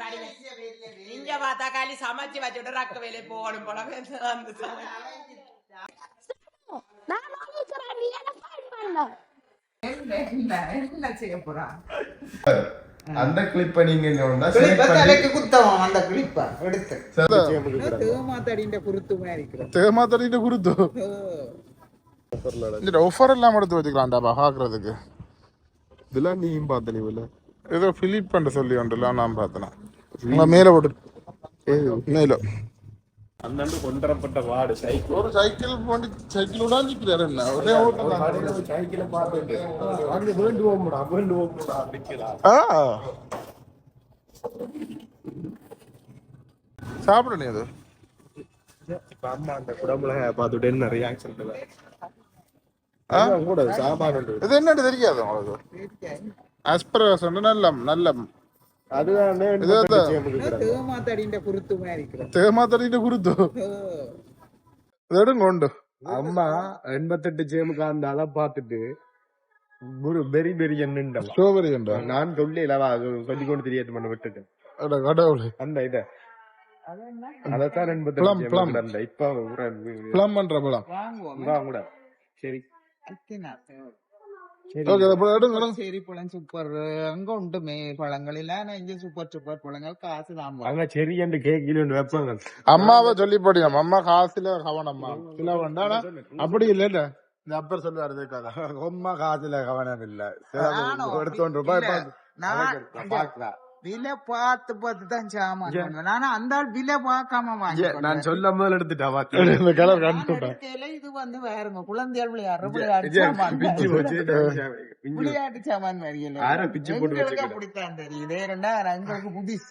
படி இங்க பார்த்தா களி சமைச்சு வச்சுட்டு ரக்கு வேலை போகணும் போல வந்து நான் வாங்கிக்கிறேன் நீ என்ன ஃபைன் பண்ண என்ன செய்ய போறான் அந்த கிளிப்பை நீங்க குத்தவன் அந்த கிளிப்ப எடுத்து சரி. தேமாத்தடிന്റെ குருத்து மாதிரி இருக்கிறது தேமா தள்ளிட்டு குடுத்து இந்த ஆஃபர் எல்லாம் எடுத்து வச்சுக்கலாம்டாப்பா பாக்குறதுக்கு இதெல்லாம் நீயும் பார்த்த நீ இல்ல ஏதோ பிலிப் பண்ண சொல்லி உண்டுல நான் பார்த்தேன். உங்க மேல போட்டு மேல அந்தாண்டு கொண்டரப்பட்ட வாடு சைக்கிள் ஒரு சைக்கிள் போட்டு சைக்கிள் உடாஞ்சிக்கிறாரு என்ன? ஒரே ஓட்டம். சைக்கிளை பார்த்துட்டு. அங்க வேண்டுவோம்டா வேண்டுவோம்டா நிக்கலாம் ஆ. சாப்பிடு நீ அது. அம்மா அந்த குடம்புல பார்த்துட்டு என்ன ரியாக்ஷன் ஆ? கூட சாமான் உண்டு இது என்னன்னு தெரியாது உங்களுக்கு. ஆஸ்பரஸ் நல்ல நல்ல. அதுதான் இது அந்த- தேமாத்தடிന്റെ குருத்து மாதிரி இருக்கிறது. தேமா தள்ளிட்டு குடுத்து இது எடுங்க உண்டு அம்மா எண்பத்தெட்டு ஜேமுக்கு அந்த அதை பார்த்துட்டு ஒரு பெரி பெரி என்னண்டா ஸ்ட்ராபெரி நான் சொல்லி கொண்டு தெரியாது பண்ண விட்டுட்டு. அட கடவுளே. அந்த இத. Plum, எண்பத்தெட்டு இப்ப பிளம் பண்ற பழம். கூட. சரி. தான் அங்க சரி என்று கேக்கில வைப்பாங்க அம்மாவை சொல்லி போடியாம் அம்மா காசுல கவனம்மா சில வேண்டாம் அப்படி இல்ல இந்த அப்பர் சொல்லுவாரு இதுக்காக அம்மா காசுல கவனம் இல்ல ரூபாய் நான் பாக்கலாம் விலை பார்த்து பார்த்து தான் சாமான் பண்ணுவேன். ஆனா அந்த ஆள் விலை பார்க்காம வாங்கி நான் சொல்ல முதல்ல எடுத்துட்டா பாத்து இந்த கலர் கண்டுட்டேன் எடுக்கையில இது வந்து வேறுங்க. குழந்தைகள் விளையாடுற விளையாட்டு விளையாட்டு சாமான் வச்சுக்கிட்டு. அப்படித்தான் தெரியுது ஏன்னா எங்களுக்கு புதுசு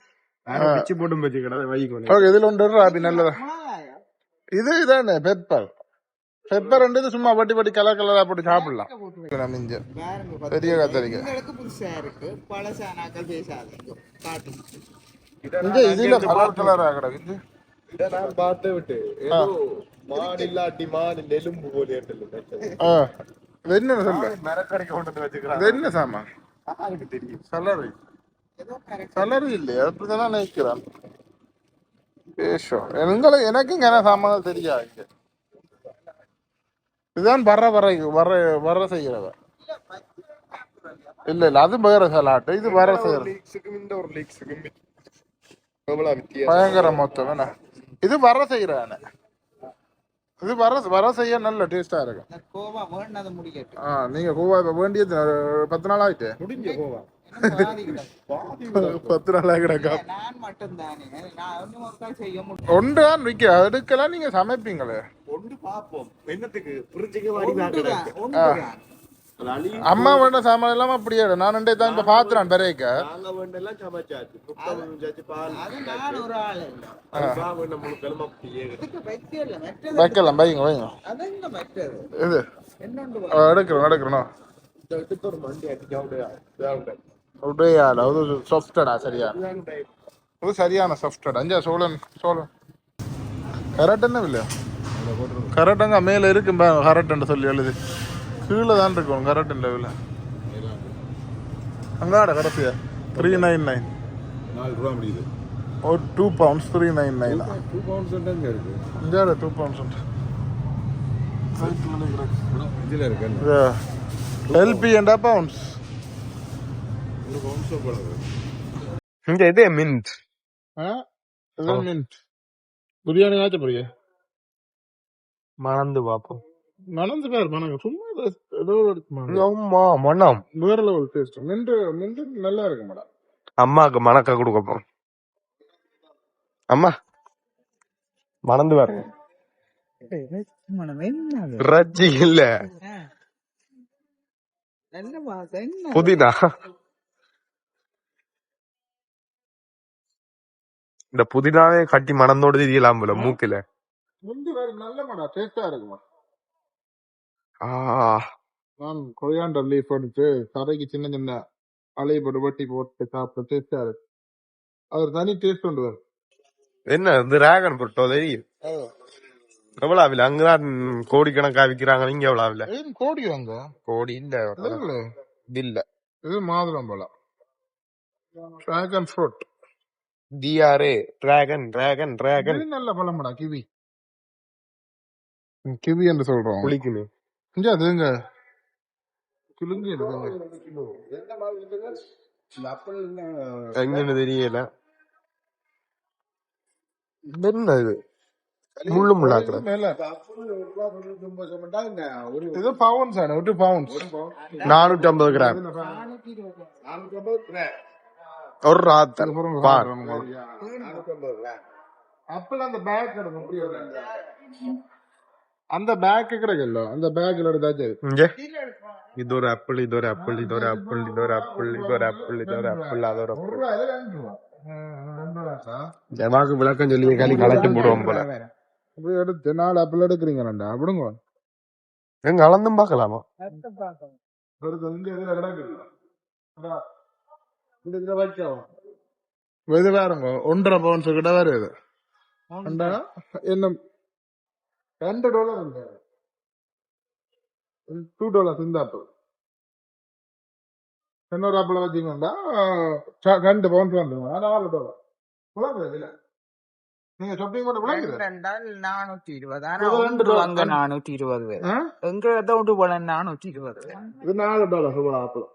பிச்சு போட்டு வச்சுக்கடா வைக்கணும் ஓகே இதுல ஒன்று நல்லதா. இது இதானே பெப்பர். பெப்பர் இது சும்மா வட்டி வட்டி கலர் கலரா போட்டு சாப்பிடலாம். பாருங்க பெரிய. உங்களுக்கு புதுசா இருக்கு. பழசானாக்கள் பேசாதீங்க இங்க இதுல கலர் கலரா கிடக்கு. இத நான் பார்த்து விட்டு ஏதோ மான் இல்லாட்டி மான் எலும்பு போல என்ன சொல்லு. மரக்கடைக்கு கொண்டு வந்து இது வச்சுக்கிறான் என்ன சாமான் யாருக்கு தெரியும். சலரி ஏதோ correct. சலரி இல்லையா. அப்படிதான் நினைக்கிறான். பேஷோ எங்களை எனக்கு இங்க என்ன சாமான் தெரியாது. இதுதான் வர வர வர வர செய்கிறவ. இல்ல இல்ல அது வேற சலாட்டு. இது வர செய்யற லீக்ஸுக்கும் இந்த ஒரு லீக்ஸுக்கும் எவ்வளவு வித்தியாசம். பயங்கர மொத்தம் என்ன? இது வர செய்யறான இது வர வர செய்ய நல்ல டேஸ்டா இருக்கும் கோவா வேண்டதை ஆ நீங்க கோவா இப்ப வேண்டியது பத்து நாள் ஆயிட்டு. முடிஞ்ச கிடக்கு. பத்து நாள் ஆகிடக்கா ஒன்று தான் விற்க அதுக்கெல்லாம் நீங்க சமைப்பீங்களே. ஒன்று என்னத்துக்கு? புரிஞ்சுக்க அம்மா வேண்ட சாமான் எல்லாம் அப்படியே நான் ரெண்டே தான் இப்ப பாத்துறேன் பெரியக்க வைக்கலாம் வைங்க வைங்க. இது. எடுக்கிறோம் எடுக்கிறோம் அப்படியே அது சாஃப்டடா சரியா? அது சரியான சாஃப்டடா அஞ்சா சோழன் சோழன். கரெக்ட் என்ன இல்லையா கரெக்டுங்க மேல இருக்கு கரெக்ட்னு சொல்லி எழுது. கீழே தான் இருக்கும் கரெக்ட் லெவல அங்காட கடைசியா? த்ரீ நைன் நைன் நாலு ரூபா முடியுது. ஒரு two pounds three nine nine two pounds இருக்கு? இஞ்சாட டூ பவுண்ட்ஸ் உண்டு இதுல இருக்கு. எல்பி அண்டா பவுண்ட்ஸ் மின்ட் இது மின்ட் பிரியாணி ஆச்ச பிரியா? மணந்து பாப்போம். மணந்து பேர் மணங்க. சும்மா ஏதோ- ஒரு மணம். வேற லெவல் டேஸ்ட் மின்ட் மின்ட் நல்லா இருக்கு மேடம். அம்மாக்கு மணக்க கொடுக்க போறோம். அம்மா மணந்து பாருங்க மனம் என்னது? ரஜ்ஜி இல்ல புதினா. இந்த புதினாவே கட்டி மணந்தோடு தெரியலாம் போல மூக்குல. மின்ட் வேற நல்ல மேடம் டேஸ்டா இருக்கு மேடம் ஆ. நான் கொரியாண்டர் லீஃப் எடுத்து கரைக்கு சின்ன சின்ன அலையை போட்டு வட்டி போட்டு சாப்பிட டேஸ்டா இருக்கு. அது ஒரு தனி டேஸ்ட் உண்டு வரும் என்ன இந்த டிராகன் பொருட்டோ தெரியும் எவ்வளவு ஆவில அங்கதான் கோடிக்கணக்கா விக்கிறாங்க இங்க எவ்வளவு ஆவில ஏன் கோடி வாங்க. கோடி இல்ல இல்ல. இது மாதுளம் பழம் dragon fruit DRA dragon dragon dragon இது நல்ல பழம்டா கிவி. கிவி என்று சொல்றோம். குளிக்குமே இங்க அதுங்க குலுங்கி எடுங்க எங்கன்னு தெரியல. என்ன இது? முள்ளு முள்ளாக்குற மேல. இது பவுன்ஸ் ആണ് ஒரு பவுன்ஸ் நானூற்றி ஐம்பது கிராம். ஒரு ராத்தல். ஆப்பிள் அந்த பேக் எடுக்கும் அந்த பேக் கிடைக்கல அந்த பேக்ல எடுத்தாச்சு. இங்க. இது ஒரு ஆப்பிள் இது ஒரு ஆப்பிள் இது ஒரு ஆப்பிள் இது ஒரு ஆப்பிள் இது ஒரு ஆப்பிள் இது ஒரு ஆப்பிள் அது ஒரு ஒரு ஆப்பிள் ஜமாக்கு விளக்கம் சொல்லி களி கலட்டி போடுவோம் போல. இப்படி எடுத்து நாலு ஆப்பிள் எடுக்கிறீங்க ரெண்டா அப்படிங்க எங்க அளந்தும் பார்க்கலாமா எடுத்து இங்க இதுல கிடக்கு அடா. இந்த வச்சோம் இது வேறுங்க ஒன்றரை பவுன்ஸ் கிட்ட வருது இன்னும் ரெண்டு டாலர் உண்டு. டூ டாலர் இருந்தாப்பு இன்னொரு ஆப்பிள் வச்சிங்கன்னா ரெண்டு பவுன்ஸ் வந்துடும் அது ஆறு டாலர் புலம்புறது இல்லை நீங்க ஷாப்பிங் மட்டும் புலங்குது நானூத்தி இருபது? ஆனா ஒன்று அங்க நானூத்தி இருபது. எங்க எதாவது ஒன்று நானூத்தி இருபது. இது நாலு டாலர் ஆப்பிள்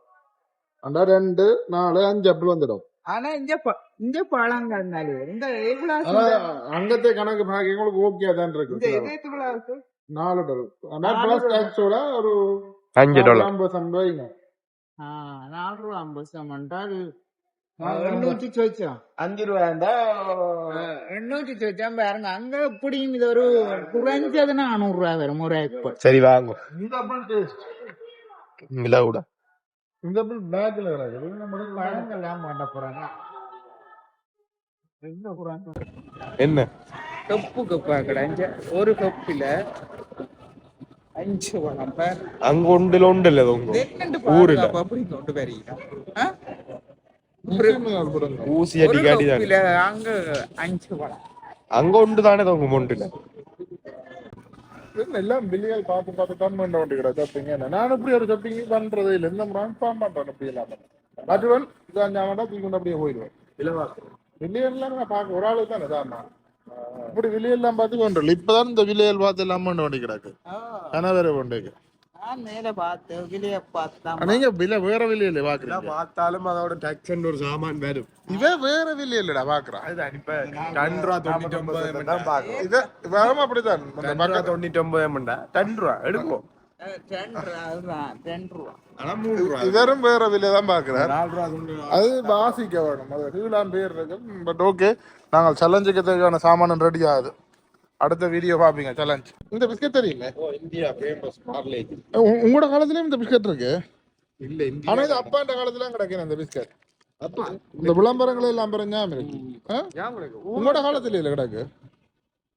அண்டா ரெண்டு நாலு அஞ்சு ஆப்பிள் வந்துடும். ஆனா இந்த ப- இந்த பழங்கள் நல்ல இந்த ஆனா அங்கത്തെ கணக்கு பாக்க உங்களுக்கு ஓகே தான் இந்த இருக்கு? நாலு டாலர் ஆனா பிளஸ். டாக்ஸோட ஒரு அஞ்சு டாலர் ஐம்பது சம்பாதிங்க ஆ, நாலு ரூபா ஐம்பது அஞ்சு ரூபாண்டா எண்ணூத்தி சொச்சம் பாருங்க. அங்க எப்படியும் இது ஒரு குறைஞ்சது நானூறு ரூபா வரும் ஒரு ஏக்கர் சரி வாங்க. இந்த பேக்ல கிடக்குது நம்ம எடுக்கலாம். பழங்கள்லாம் பண்ண போறாங்க. போறாங்க என்ன? கப்பு கப்பா கிடைஞ்ச ஒரு கப்பில அஞ்சு பழம் பாரு அங்க ஒன்றுல ஒன்று இல்ல உங்க ரெண்டு ஊருல. அப்படி கொண்டு போடுங்க. ஊசி அடி காட்டி அங்க அஞ்சு பழம் அங்க ஒன்று தானே தொங்க மொண்டுல என்ன எல்லாம் பில்லியல் பார்த்து பார்த்து தான் பண்ண வேண்டிய என்ன? நான் இப்படி ஒரு ஷாப்பிங் பண்றதே இல்லை. இந்த முறை ஃபார்ம் பண்றேன் இப்படி இல்லாம மற்றவன் இது அஞ்சாமடா தூக்கி கொண்டு அப்படியே போயிடுவேன். வில்லியல்லாம் நான் பார்க்க ஒரு ஆளு தானே தாமா இப்படி வில்லியெல்லாம் பார்த்து கொண்டு இப்பதான் இந்த வில்லியல் பார்த்து எல்லாம் பண்ண வேண்டி கிடக்கு. கனவேற நான் மேல பார்த்து விலைய பார்த்து நீங்க விலை வேற வில்லியல் பாக்குறீங்க பார்த்தாலும் அதோட டக்ஸ் ஒரு சாமான் வரும். இவன் வேற வில்லியல்டா பாக்குறான் அதுதான் இப்ப ரெண்டு ரூபா தொண்ணூத்தி ஒன்பது தான் பாக்கும் இத வேறமா அப்படித்தான். அந்த ரூபா தொண்ணூத்தி ஒன்பது மண்டா ரெண்டு ரூபா. எடுப்போம் இவரும் வேற வில்லிய தான் பாக்குறார். அது வாசிக்க வேணும். அது கீழாம் பேர் இருக்கு பட் ஓகே நாங்கள் சலஞ்சுக்கு தேவையான சாமான் ரெடி ஆகுது. அடுத்த வீடியோ பாப்பீங்க சலஞ்ச் இந்த பிஸ்கட் தெரியுமே? ஓ இந்தியா ஃபேமஸ் பார்லேஜ் உ- உங்களோட காலத்துலயும் இந்த பிஸ்கட் இருக்கு? இல்ல இந்தியா ஆனா இது அப்பாண்ட காலத்துல கிடைக்கும் இந்த பிஸ்கட் இந்த விளம்பரங்கள் எல்லாம் பிற ஞாபகம் இருக்கு. உங்களோட காலத்துல இல்ல கிடக்கு?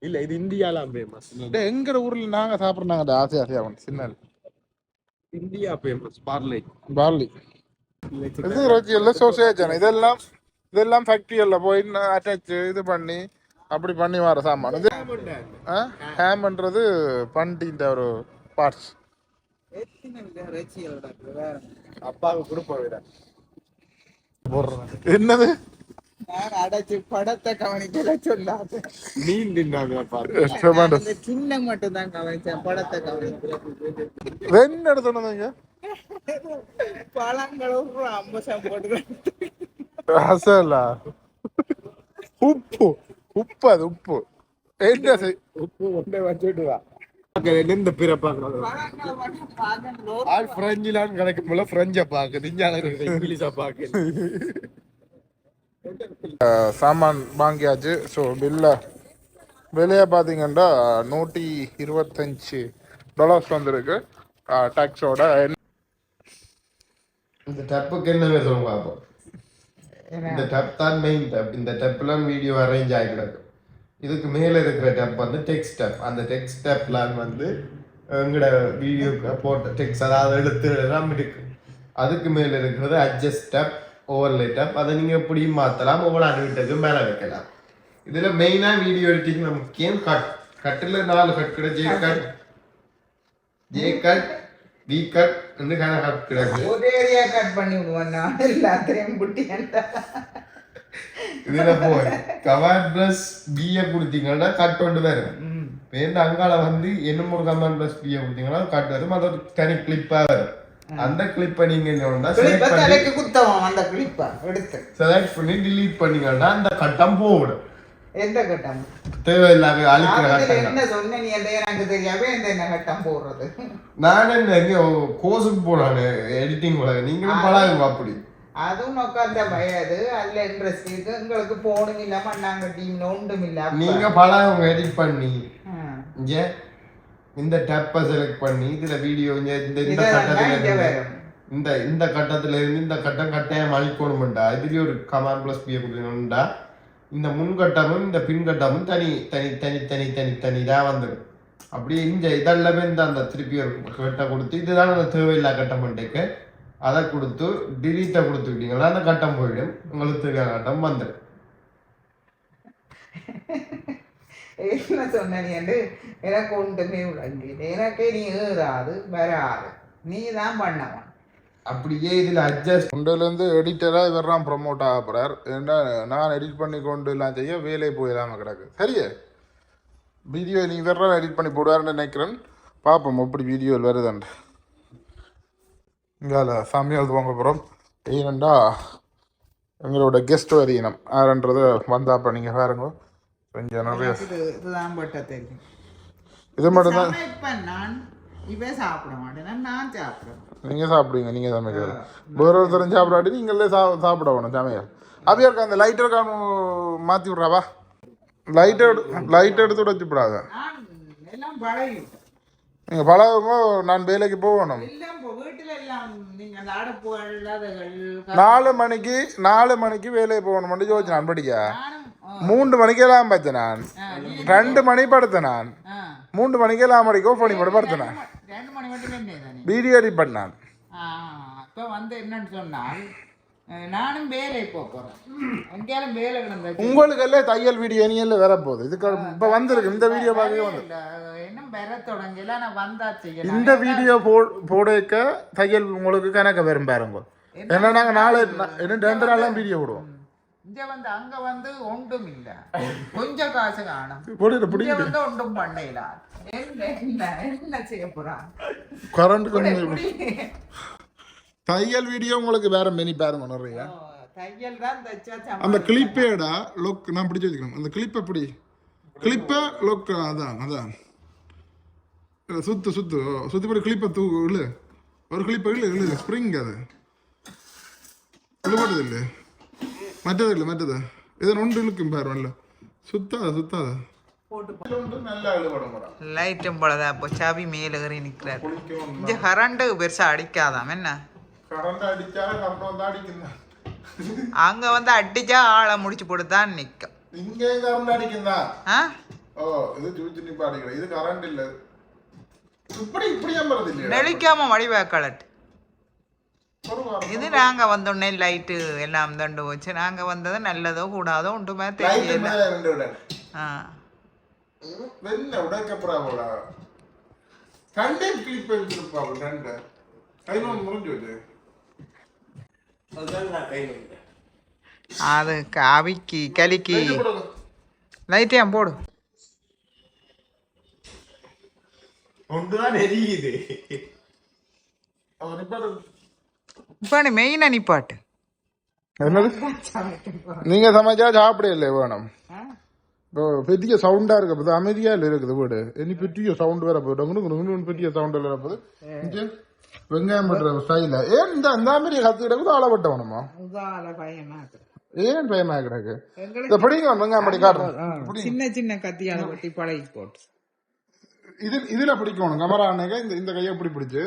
இல்ல இது இந்தியாலாம் ஃபேமஸ் டேய், எங்கட ஊர்ல நாங்க சாப்பிடுறாங்க ஆசை ஆசையா வந்து சின்ன இந்தியா ஃபேமஸ் பார்லேஜ் பார்லி இது ரோச்சியல்ல சோசேஜ் இதெல்லாம் இதெல்லாம் ஃபேக்டரியல்ல போய் அட்டாச் இது பண்ணி அப்படி பண்ணி வர சாமான். இது ஹேம்ன்றது பண்டின்ற ஒரு பார்ட்ஸ் அப்பாவுக்கு கொடுப்போம் என்னது? நான் அடைச்சு படத்தை கவனிக்கல சொல்லாது. மீன் தின்னாங்க சின்ன மட்டும் தான் கவனிச்சேன் படத்தை கவனிக்கல. ரெண்டு எடுத்து வந்தீங்க பழங்களும் ஒரு ஐம்பது போட்டு அசலா. உப்பு. உப்பு அது உப்பு. உப்பு ஒன்றை வச்சுட்டு வா. எந்த பிறப்பாங்க. ஆள் பிரெஞ்சிலான்னு கிடைக்கும் போல பிரெஞ்ச பாக்குது இந்தியாவில் இங்கிலீஷா பாக்குது சாமான் வாங்கியாச்சு. ஸோ பில்ல விலையை பார்த்தீங்கன்னா நூற்றி இருபத்தஞ்சு டாலர்ஸ் வந்திருக்கு. டேக்ஸோட இந்த டப்புக்கு என்ன பேசுவோம் பார்ப்போம். இந்த டப் தான் மெயின் டப் இந்த டப்லாம் வீடியோ அரேஞ்ச் ஆகி கிடக்கும் இதுக்கு மேலே இருக்கிற டப் வந்து டெக்ஸ்ட் டப் அந்த டெக்ஸ்ட் டப்லாம் வந்து எங்களோட வீடியோ போட்ட டெக்ஸ்ட் அதாவது எழுத்து எல்லாம் இருக்கு. அதுக்கு மேலே இருக்கிறது அட்ஜஸ்ட் டப் ஓவர்லே டப் அதை நீங்கள் எப்படியும் மாற்றலாம் ஒவ்வொரு அனுவிட்டதுக்கு மேலே வைக்கலாம். இதில் மெயினாக வீடியோ எடிட்டிங் முக்கியம் கட் கட்டில் நாலு கட் கூட J cut J cut V cut cut கிடக்கு ஒரே ஏரியா கட் பண்ணி விடுவேன் நான் எல்லாத்தையும் புட்டி இதுல போய் கமாண்ட் பிளஸ் பிஏ கொடுத்தீங்கன்னா கட் கொண்டு வரும். வேண்ட அங்கால வந்து என்னமோ கமாண்ட் பிளஸ் பிஏ கொடுத்தீங்கன்னா கட் வரும். அது தனி கிளிப்பா வரும். அந்த கிளிப்பை நீங்க என்ன செலக்ட் பண்ணி குத்தவன் அந்த கிளிப்பா எடுத்து. செலக்ட் பண்ணி delete பண்ணீங்கன்னா அந்த கட்டம் போடும். எந்த கட்டம்? தேவையில்லாத அழிக்கிற கட்டங்கள். என்ன சொன்ன நீ அந்த எனக்கு இந்த என்ன கட்டம் போடுறது? நான் என்ன எங்க கோர்ஸுக்கு போனானு எடிட்டிங் நீங்களும் பழகுங்க அப்படி. அதுவும் உட்காந்த வயது அதுல இன்ட்ரெஸ்ட் இருக்கு. உங்களுக்கு போனும் இல்லாம நாங்க டீம் ஒன்றும் இல்ல. நீங்க பழகுங்க எடிட் பண்ணி. இங்க இந்த டேப்பை செலக்ட் பண்ணி இதுல வீடியோ இந்த கட்டத்துல. இந்த இந்த கட்டத்துல இருந்து இந்த கட்டம் கட்டாயம் அழிக்கணும்டா. இதுலயே ஒரு கமாண்ட் பிளஸ் பிஏ கொடுக்கணும்டா. இந்த முன்கட்டமும் இந்த பின்கட்டமும் தனி தனி தனி தனி தனி தனி இதாக வந்துடும் அப்படியே இந்த இதெல்லாமே இந்த அந்த திருப்பி ஒரு கட்டை கொடுத்து இதுதான் அந்த தேவையில்லா கட்டம் பண்ணிட்டு அதை கொடுத்து டிலீட்டை கொடுத்துக்கிட்டீங்களா அந்த கட்டம் போயிடும். உங்களுக்கு தெரியாத கட்டம் வந்துடும். என்ன சொன்ன எனக்கு ஒன்றுமே விளங்கிட்டு எனக்கு நீ ஏறாது வராது. நீ தான் பண்ணவன். அப்படியே இதுல அட்ஜஸ்ட் கொண்டுலேருந்து எடிட்டராக இவர்லாம் ப்ரொமோட் ஆக போகிறார் ஏன்னா நான் எடிட் பண்ணி கொண்டு எல்லாம் செய்ய வேலை போயிடாம கிடக்கு. சரியே? வீடியோ நீ இவரெல்லாம் எடிட் பண்ணி போடுவாருன்னு நினைக்கிறேன். பார்ப்போம் எப்படி வீடியோவில் வருதுன்ட்டு இங்கால சமையல் வாங்க போகிறோம் ஏனண்டா எங்களோட கெஸ்ட் வரையினம் யாருன்றது வந்தாப்ப நீங்கள் பாருங்க. கொஞ்சம் நிறைய இது மட்டும்தான் சமைப்பேன் நான் இவ சாப்பிட மாட்டேன் நான் சாப்பிடுவேன் நீங்கள் சாப்பிடுவீங்க நீங்கள் சமைக்கிறது. வேற ஒருத்தரும் சாப்பிடாட்டி நீங்களே சா சாப்பிட வேணும் சமையல். அப்படியே இருக்கா அந்த லைட் இருக்கான்னு மாற்றி விட்றாவா? லைட் எடு லைட் எடுத்து எல்லாம் பழகி நீங்கள் பழகுங்க நான் வேலைக்கு போகணும். நாலு மணிக்கு நாலு மணிக்கு வேலைக்கு போகணும்னு யோசிச்சு நான் படிக்க. மூன்று மணிக்கெல்லாம் பார்த்தேன் நான் ரெண்டு மணி படுத்தேன் நான். மூன்று மணிக்கெல்லாம் மணிக்கோ பண்ணி போட்டு படுத்தேன் நான் வீடியோ எடிட் பண்ணான். அப்போ வந்து என்னன்னு சொன்னால் நானும் வேலை போக போறேன். எங்கேயாலும் வேலை கிடந்தாச்சு உங்களுக்கு எல்லாம் தையல் வீடியோ எல்லாம் வரப்போகுது. இதுக்கு இப்போ வந்திருக்கு. இந்த வீடியோ பார்க்கவே வந்து இன்னும் பெற தொடங்கல நான் வந்தாச்சு. இந்த வீடியோ போ போடக்க தையல் உங்களுக்கு கணக்க வரும் பாருங்க. ஏன்னா நாங்கள் நாளை இன்னும் ரெண்டு நாள்லாம் வீடியோ போடுவோம். இங்க வந்து அங்க வந்து ஒன்றும் இல்ல கொஞ்சம் காசு காணும். இங்க வந்து ஒன்றும் பண்ணல. என்ன என்ன என்ன செய்ய போறான்? கரண்ட் கொஞ்சம் தையல் வீடியோ உங்களுக்கு வேற மெனி பாருங்க நிறைய தையல் தான் தைச்சா சம்பளம். அந்த கிளிப்பேடா லொக் நான் பிடிச்சி வச்சுக்கணும். அந்த கிளிப் எப்படி? கிளிப்பை லொக் அதான் அதான். சுத்து சுத்து. சுத்தி போய் கிளிப்பை தூ இழு. ஒரு கிளிப்பை இழு இழு. ஸ்ப்ரிங் அது. இழுபட்டது இல்லை மற்றது இல்லை மற்றது இதன் ஒன்று இழுக்கும் பாரு நல்ல சுத்தாத சுத்தாத லைட்டும் போலதான் இப்போ சாவி மேல ஏறி நிக்கிறார் இங்க கரண்ட் பெருசா அடிக்காதாம் என்ன அங்க வந்து அடிச்சா ஆளை முடிச்சு போட்டு தான் நிக்கும் இங்கே கரண்ட் ஆ ஓ இது கரண்ட் இல்ல இப்படி இப்படி நெளிக்காம வடிவா கலட்டு ஒரு வாரம். இது நாங்க வந்தோடனே லைட்டு எல்லாம் தண்டு வச்சு நாங்க வந்தது நல்லதோ கூடாதோ ஒன்றுமே தெரியல. வெள்ள கண்டே கிளிப் எடுத்துருப்பா அது கவிக்கி கலிக்கி. லைட்டையும் போடு. ஒன்றுதான் எரியுது. அவர் நிப்பாடு இப்போ நீ மெயினாக நிப்பாட்டு என்னது? நீங்க சமைச்சா சாப்பிட இல்லை வேணும். இப்போ பெரிய சவுண்டா இருக்கு அப்போ அமைதியா இல்லை இருக்குது வீடு. இனி பெரிய சவுண்ட் வேற போயிடும் பெரிய சவுண்ட் வேற இங்க வெங்காயம் பண்ற ஸ்டைல ஏன் இந்த அந்த மாதிரி கத்துக்கிட்டு ஆளப்பட்ட வேணுமா. ஏன் பயமா கிடக்கு? இதை பிடிங்க வெங்காயம் படி காட்டுறேன் சின்ன சின்ன கத்தியால வெட்டி பழகி போட்டு. இது இதுல பிடிக்கணும். கமரா அன்னைக்கு இந்த இந்த கையை இப்படி பிடிச்சு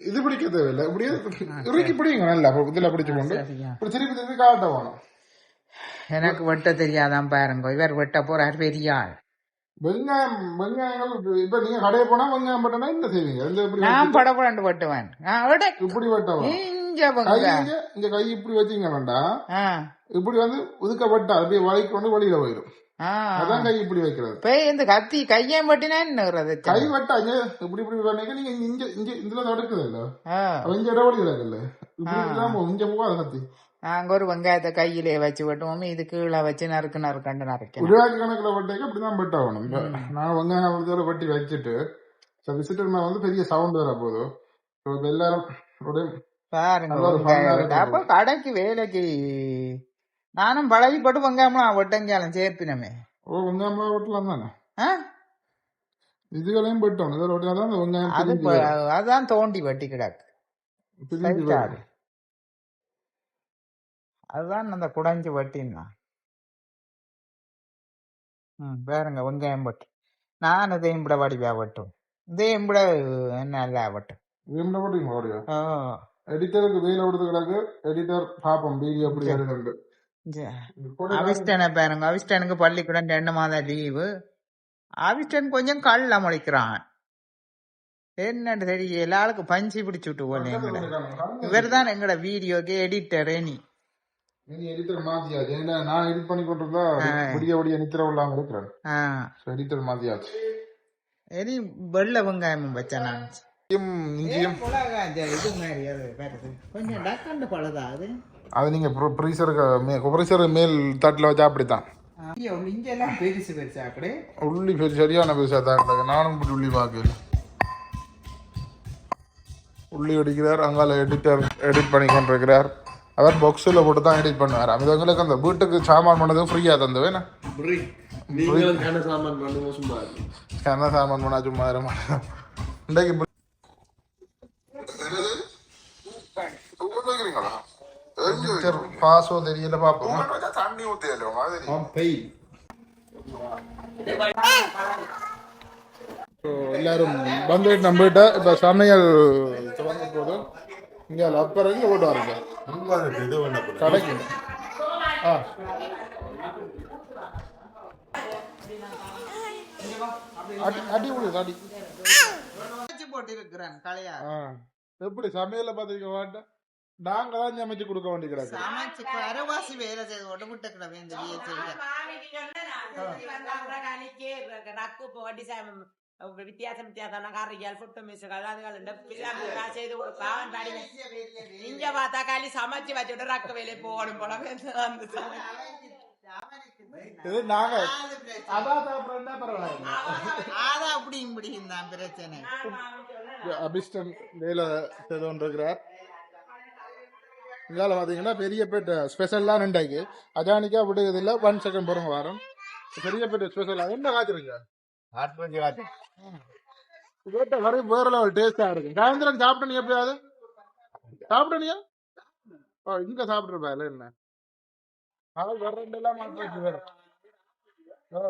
இது பிடிக்க தேவையில்லை இப்படியே இறுக்கி பிடிங்க நல்லா இதுல பிடிச்சு கொண்டு இப்படி திருப்பி திருப்பி காட்ட வேணும் எனக்கு வெட்ட தெரியாதான் பாருங்க இவர் வெட்ட போறார் பெரிய ஆள் வெங்காயம் வெங்காயங்கள் இப்ப- நீங்க கடையை போனா வெங்காயம் பட்டனா என்ன செய்வீங்க இந்த இப்படி நான் படப்படண்டு வெட்டுவேன். இப்படி வெட்டவும் இங்க கை இப்படி வச்சீங்க வேண்டாம் இப்படி வந்து உதுக்கப்பட்டா அப்படியே வளைக்கு கொண்டு வெளியில போயிடும் ஆ. அதான் கை இப்படி வைக்கிறது. போய் இந்த கத்தி கையன் பட்டினா என்னது கை வட்டாங்க இப்படி இப்படி பண்ணீங்க நீங்க இங்க இங்க இதுல தடுக்குது இல்ல. இங்க இடவழி இல்ல இப்படி. இங்க போக அதை கத்தி. நாங்க ஒரு வெங்காயத்தை கையிலே வச்சு விட்டோம் இது கீழே வச்சு நறுக்கு நறுக்கண்டு நறுக்கணும். உருவாக்கி கணக்குல வெட்டேக்க அப்படிதான் வெட்ட ஆகணும். நான் வெங்காயம் அவ்வளவு வெட்டி வச்சுட்டு விசிட்டர் மேல வந்து பெரிய சவுண்ட் வர போது So, இப்ப எல்லாரும் பாருங்க கடைக்கு வேலைக்கு நானும் பழகி போட்டு வெங்காயம்லாம் வெட்டங்கியாலும் சேர்ப்பினமே ஓ வெங்காயம் வெட்டலாம் தானே? ஆ? இதுகளையும் வெட்டணும் இதில் வெட்டினா தான் அந்த வெங்காயம் அது பிரிஞ்சு ப- வரும். அதான் தோண்டி வெட்டி கிடக்கு. பிரிஞ்சு சரிக்காது. வரும். அதுதான் அந்த குடஞ்சி வெட்டினா ம் பாருங்க வெங்காயம் வெட்டு நான் இதையும் விட வடிவா வெட்டும் இதையும் விட நல்லா வெட்டும் இது என்ன போட்டீங்க audio? ஓ எடிட்டருக்கு வெயில விடுறது கிடக்கு. எடிட்டர் பாப்போம் வீடியோ எப்படி இது கூட அவிஸ்டனை பாருங்க. அவிஸ்டனுக்கு பள்ளிக்கூடம் ரெண்டு மாதம் லீவு அவிஸ்டன் கொஞ்சம் கல்ல முளைக்கிறான் என்னன்னு தெரியல. எல்லாருக்கு பஞ்சு பிடிச்சு விட்டு போல எங்கட. இவர் தான் எங்கட வீடியோக்கு எடிட்டர் நீ எடிட்டர் மாத்தியாச்சு. ஏன்னா நான் எடிட் பண்ணி கொண்டிருந்தா ஆ. விடிய விடிய நித்திர இல்லாம இருக்கிறேன் ஆ. எடிட்டர் மாத்தியாச்சு. இனி வெள்ளை வெங்காயமும் வச்சேன் நான். இஞ்சியும் இது மாதிரி கொஞ்சம் டக்கண்டு பழுதா அது? அது நீங்க ப்ரீசருக்கு மே ப்ரீசர் மேல் தட்டில் வச்சா அப்படித்தான். ஐயோ இஞ்செல்லாம் பெருசு பெருசா அப்படி? உள்ளி பெரிய சரியான பெருசா தான் கிடக்கு. நானும் இப்படி உள்ளி பார்க்கல. உள்ளி அடிக்கிறார் அங்கால எடிட்டர் எடிட் பண்ணி கொண்டிருக்கிறார். அவர் பாக்ஸில் போட்டு தான் எடிட் பண்ணுவார். அவங்களுக்கு அந்த வீட்டுக்கு சாமான் பண்ணது ஃப்ரீயாக தந்தவேண்ணா நீங்களும் கன சாமான் பண்ணுங்க சும்மா. என்ன சாமான் பண்ணா சும்மா இருமா இன்றைக்கு இப்ப- எடிட்டர் பாஸோ தெரியல பார்ப்போம் ஸோ எல்லாரும் வந்துட்டு நம்பிட்ட இப்போ சமையல் துவங்க போதும். இங்கே அப்பறம் இங்கே போட்டு வரீங்க. கடைக்கு. ஆ. அடி அடி விடுது அடி. போட்டு இருக்கிறேன் கலையா. ஆ. எப்படி சமையல்ல பார்த்துருக்க மாட்டேன்? நாங்க தான் சமைச்சு கொடுக்க வேண்டியது சமைச்சு அரைவாசி வேலை செய்து ஒட்டு முட்டை கிட வேண்டிய செய்ய மாமிக்கு சொன்னேன் நான். சுத்தி வந்தா கூட கணிக்கே ரக்கு போடி சாமம் வித்தியாசம் வித்தியாசம் கறிகள் புட்டு மிசுகள் அதுகள் இந்த பிள்ளைங்க நான் செய்து கொடுப்பான் பாடி இங்க பார்த்தா காலி சமைச்சு வச்சுட்டு ரக்கு வேலை போகணும் போல வந்து இது நாங்க அதான் சாப்பிட்றா பரவாயில்ல? ஆதா அப்படி இப்படியும் தான் பிரச்சனை. அபிஸ்டன் வேலை செய்து கொண்டிருக்கிறார். இங்கால பார்த்தீங்கன்னா பெரிய பேட்ட ஸ்பெஷல்லாம் ரெண்டாக்கி. அஜானிக்கா விடுறதில்ல ஒன் செகண்ட் போகிறோங்க வாரம். பெரிய பேட்ட ஸ்பெஷல் என்ன காய்ச்சிருங்க கேட்ட வரை வேற லெவல் டேஸ்டா இருக்கு. சாயந்தரம் சாப்பிட்ட நீ எப்படியாவது சாப்பிட்டனியா ஓ இங்க சாப்பிட்டுருப்பா இல்லை என்ன ஆள் வர்றதெல்லாம் மாத்திரச்சு வேற. ஓ.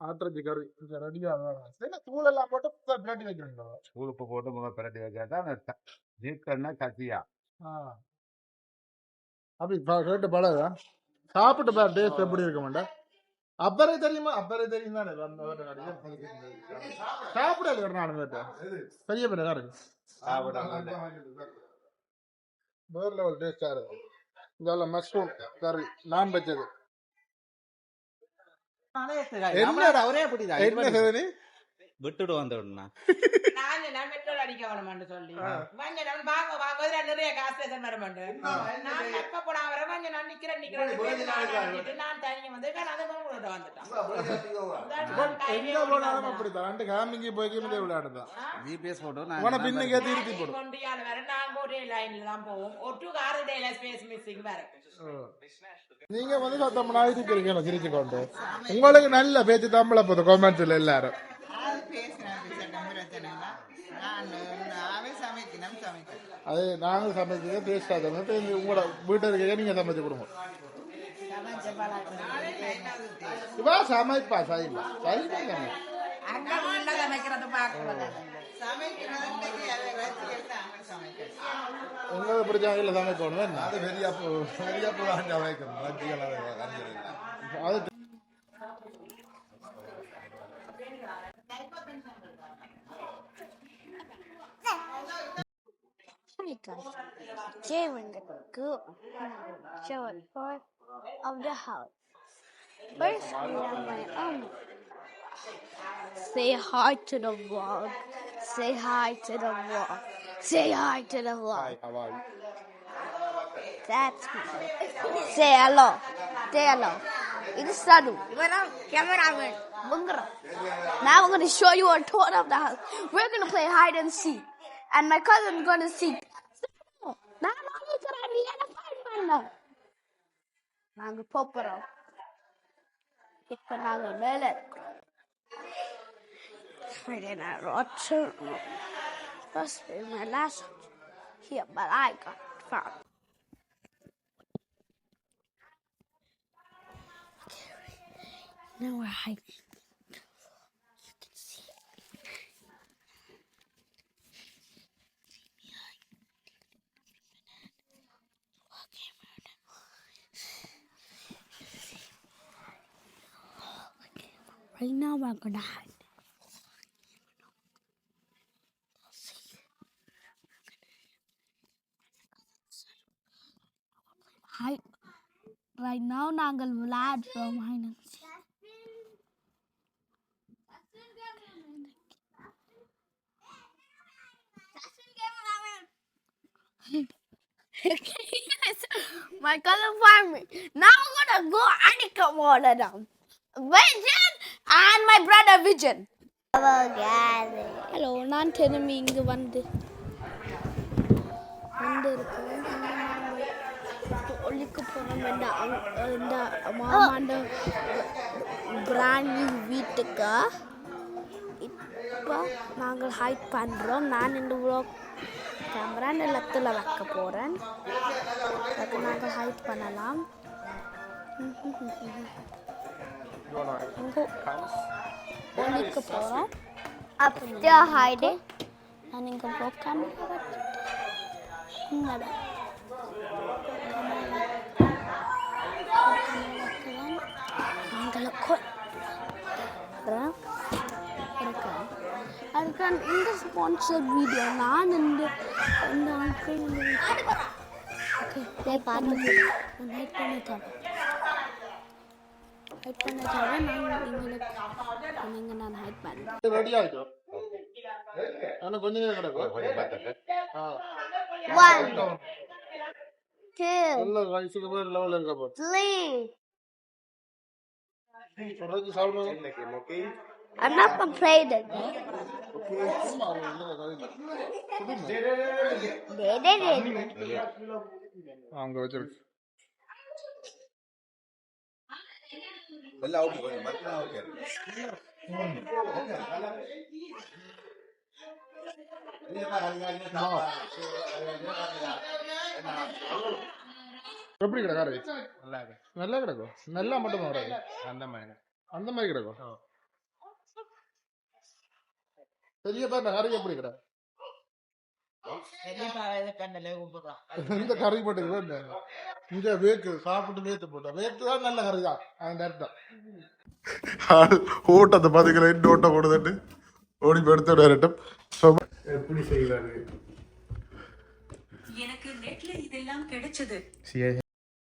ஆத்திரச்சி கறி தூள் எல்லாம் போட்டு பிளேட்டி வைக்கிறீங்களா உழுப்பு போட்டு முக பிரட்டி வச்சா தான் ஜீக்கன்னா கத்தியா? ஆ. அப்படி கேட்டு பழகுதா சாப்பிட்டு பாரு டேஸ்ட் எப்படி இருக்க மாட்டேன் அப்பரே தெரியுமா? அப்பரே தெரியும் தானே. சாப்பிட நாலு பேர்ட்ட பெரிய பேர் இருக்கு வேற லெவல் டேஸ்டா இருக்கு. இந்த மஷ்ரூம் கறி. நான் வச்சது. என்னடா ஒரே அப்படிதான். என்ன செய்து நீ விட்டுடு வந்தோம்னா நான் பெட்ரோல் அடிக்க வேணுமான்னு சொல்லி. வாங்க நான் வாங்க வாங்க. நிறைய காசு பேச வரமாட்டேன் நான் எப்ப போனா வர? வாங்க நான் நிக்கிறேன் நிக்கிறேன். நான் தனியா வந்து வேற அதை வேற. நீங்க வந்து சத்தம் இருக்கிறீங்க சிரிச்சு கொண்டு உங்களுக்கு நல்ல பேச்சு தமிழ போதும் கமெண்ட்ஸ்ல எல்லாரும். அது பேசினேன் பேசட்டும் பிரச்சனை இல்லை நான் அவன் சமைக்கணும் சமைக்கணும் அது நாங்க சமைச்சது டேஸ்டா தரணும் உங்களோட வீட்டில் இருக்க நீங்க சமைச்சு கொடுங்க. இவா சமைப்பா சமைக்கிறது சமைக்கணும் அவங்க சமைக்கணும் உங்களுக்கு பிடிச்ச வகையில் சமைக்கணும் அது பெரிய பெரிய வைக்கணும் அது Jay in the good show tour of the house. First, we have my um. Say hi to the vlog. Say hi to the vlog. Say hi to the vlog. That's me. Say hello. Say hello. It's Sadu. Cameraman. Bungra. Now we're going to show you a tour of the house. We're going to play hide and seek. And my cousin's going to seek. Fine பண்ண நாங்க போறோம் இப்ப நாங்க மேல இருக்கிறோம் Friday night Roger. First day my last here, but I got found. Now we're hiking. now we're gonna hide. Hi. Right now நாங்கள் விளையாடுறோம் hide and seek. My cousin found me. Now I'm gonna go Anika water down. Vision and my brother Vision. Hello நான் திரும்பி இங்கே வந்து. வந்து இருக்கேன். ஒழிக்க போனோம் இந்த இந்த மாமாண்ட வீட்டுக்கு. இப்போ நாங்கள் ஹைட் பண்ணுறோம் நான் இந்த vlog கேமரா நிலத்தில் வைக்க போகிறேன் அதுக்கு நாங்கள் ஹைட் பண்ணலாம். இங்கே ஒழிக்க போகிறோம் அப்படியே ஹைடு நான் இங்கே vlog கேமரா வச்சுட்டு நாங்கள் இருக்கேன் அதுக்கு இந்த ஸ்பான்சர் வீடியோ நான் இந்த இந்த அங்கிள் ஓகே பார்த்து நான் ஹைட் பண்ணி தரேன் ஹைட் பண்ண தரேன் நான் எங்களுக்கு நீங்கள் நான் ஹைட் பண்ணுறேன் ரெடி ஆயிட்டோம் ஆனா கொஞ்ச நேரம் கிடக்கும் ஆ. One, two, நல்ல வயசுக்கு மேல லெவல் இருக்க போ three. தொடர்ந்து சாப்பிடுவோம் I'm not gonna play the They did it. அங்க வச்சிருக்கு எப்படி கிடக்காரு நல்லா கிடக்கும் நல்லா மட்டும் வராது. அந்த மாதிரி அந்த மாதிரி கிடக்கும் பெரிய பேர் கறி எப்படி கிடக்கு? இந்த கறி போட்டு இங்க வேக்கு சாப்பிட்டு வேத்து போட்டா. வேத்து தான் நல்ல கறி தான். அந்த அர்த்தம் ஓட்டத்தை பாத்தீங்களா? இன்னும் ஓட்டம் போடுதுட்டு ஓடி போய் எடுத்து வரட்டும் எப்படி செய்வாரு? எனக்கு நெட்ல இதெல்லாம் கிடைச்சது.